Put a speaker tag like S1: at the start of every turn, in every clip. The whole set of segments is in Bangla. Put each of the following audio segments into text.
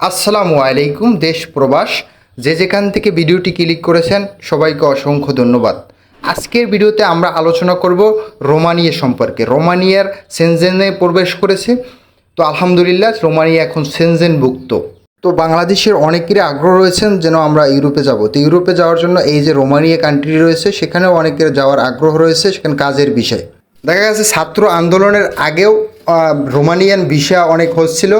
S1: আসসালামু আলাইকুম, দেশ প্রবাস। যে যেখান থেকে ভিডিওটি ক্লিক করেছেন, সবাইকে অসংখ্য ধন্যবাদ। আজকের ভিডিওতে আমরা আলোচনা করব রোমানিয়া সম্পর্কে। রোমানিয়ার সেনজেনে প্রবেশ করেছে। তো আলহামদুলিল্লাহ, রোমানিয়া এখন সেনজেনভুক্ত। তো বাংলাদেশের অনেকেরই আগ্রহ রয়েছেন যেন আমরা ইউরোপে যাব। তো ইউরোপে যাওয়ার জন্য এই যে রোমানিয়া কান্ট্রি রয়েছে, সেখানেও অনেকের যাওয়ার আগ্রহ রয়েছে, সেখানে কাজের বিষয়। দেখা গেছে, ছাত্র আন্দোলনের আগেও রোমানিয়ান ভিসা অনেক হচ্ছিল।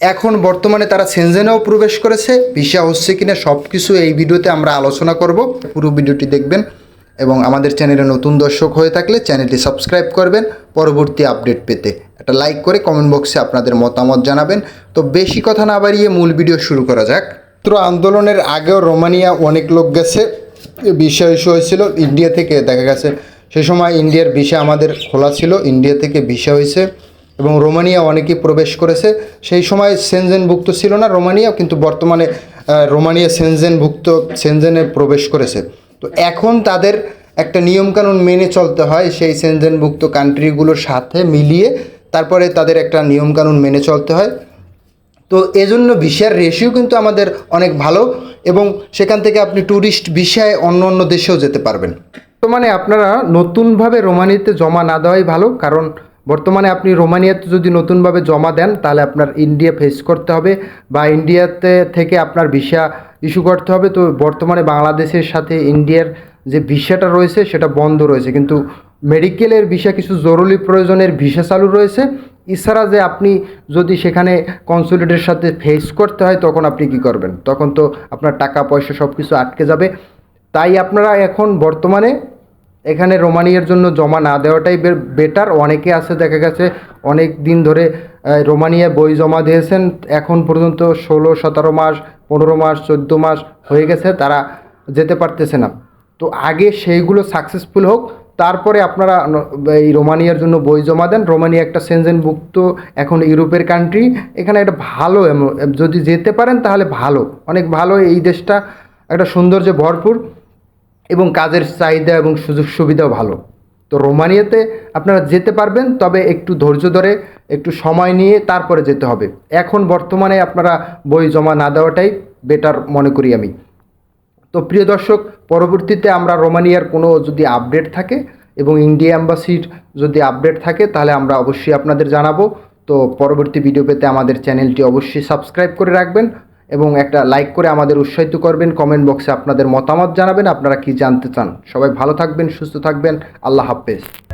S1: এখন বর্তমানে তারা সেনজেনেও প্রবেশ করেছে। ভিসা হচ্ছে কিনা সব কিছু এই ভিডিওতে আমরা আলোচনা করব। পুরো ভিডিওটি দেখবেন এবং আমাদের চ্যানেলে নতুন দর্শক হয়ে থাকলে চ্যানেলটি সাবস্ক্রাইব করবেন পরবর্তী আপডেট পেতে। একটা লাইক করে কমেন্ট বক্সে আপনাদের মতামত জানাবেন। তো বেশি কথা না বাড়িয়ে মূল ভিডিও শুরু করা যাক। ছাত্র আন্দোলনের আগেও রোমানিয়া অনেক লোক গেছে। বিষয় ইস্যু হয়েছিল। ইন্ডিয়া থেকে দেখা গেছে। সে সময় ইন্ডিয়ার ভিসা আমাদের খোলা ছিল। ইন্ডিয়া থেকে ভিসা হয়েছে। এবং রোমানিয়া অনেকেই প্রবেশ করেছে। সেই সময় সেনজেনভুক্ত ছিল না রোমানিয়া কিন্তু বর্তমানে রোমানিয়া সেনজেনভুক্ত, সেনজেনে প্রবেশ করেছে। তো এখন তাদের একটা নিয়মকানুন মেনে চলতে হয় সেই সেনজেনভুক্ত কান্ট্রিগুলোর সাথে মিলিয়ে, তারপরে তাদের একটা নিয়মকানুন মেনে চলতে হয়। তো এজন্য ভিসার রেশিও কিন্তু আমাদের অনেক ভালো এবং সেখান থেকে আপনি ট্যুরিস্ট ভিসায় অন্য অন্য দেশেও যেতে পারবেন। তো মানে আপনারা নতুনভাবে রোমানিতে জমা না দেওয়াই ভালো, কারণ বর্তমানে আপনি রোমানিয়াতে যদি নতুনভাবে জমা দেন, তাহলে আপনার ইন্ডিয়া ফেস করতে হবে বা ইন্ডিয়াতে থেকে আপনার ভিসা ইস্যু করতে হবে। তো বর্তমানে বাংলাদেশের সাথে ইন্ডিয়ার যে ভিসাটা রয়েছে, সেটা বন্ধ রয়েছে। কিন্তু মেডিকেলের ভিসা কিছু জরুরি প্রয়োজনের ভিসা চালু রয়েছে। এছাড়া যে আপনি যদি সেখানে কনসুলেটের সাথে ফেস করতে হয়, তখন আপনি কি করবেন? তখন তো আপনার টাকা পয়সা সব কিছু আটকে যাবে। তাই আপনারা এখন বর্তমানে এখানে রোমানিয়ার জন্য জমা না দেওয়াটাই বেটার অনেকে আছে দেখা গেছে অনেক দিন ধরে আহ, রোমানিয়া বই জমা দিয়েছেন। এখন পর্যন্ত ষোলো সতেরো মাস পনেরো মাস চোদ্দ মাস হয়ে গেছে তারা যেতে পারতেছে না। তো আগে সেইগুলো সাকসেসফুল হোক তারপরে আপনারা এই রোমানিয়ার জন্য বই জমা দেন। রোমানিয়া একটা সেনজেনভুক্ত এখন ইউরোপের কান্ট্রি এখানে একটা ভালো যদি যেতে পারেন তাহলে ভালো। অনেক ভালো এই দেশটা একটা সৌন্দর্যে ভরপুর। এবং কাজের চাহিদা এবং সুযোগ সুবিধাও ভালো। তো রোমানিয়াতে আপনারা যেতে পারবেন, তবে একটু ধৈর্য ধরে, একটু সময় নিয়ে তারপরে যেতে হবে। এখন বর্তমানে আপনারা বই জমা না দেওয়াটাই বেটার মনে করি আমি। তো প্রিয় দর্শক, পরবর্তীতে আমরা রোমানিয়ার কোনো যদি আপডেট থাকে এবং ইন্ডিয়া অ্যাম্বাসির যদি আপডেট থাকে, তাহলে আমরা অবশ্যই আপনাদের জানাব। তো পরবর্তী ভিডিও পেতে আমাদের চ্যানেলটি অবশ্যই সাবস্ক্রাইব করে রাখবেন। এবং একটা লাইক করে আমাদের উৎসাহিত করবেন কমেন্ট বক্সে আপনাদের মতামত জানাবেন, আপনারা কি জানতে চান? সবাই ভালো থাকবেন, সুস্থ থাকবেন, আল্লাহ হাফেজ।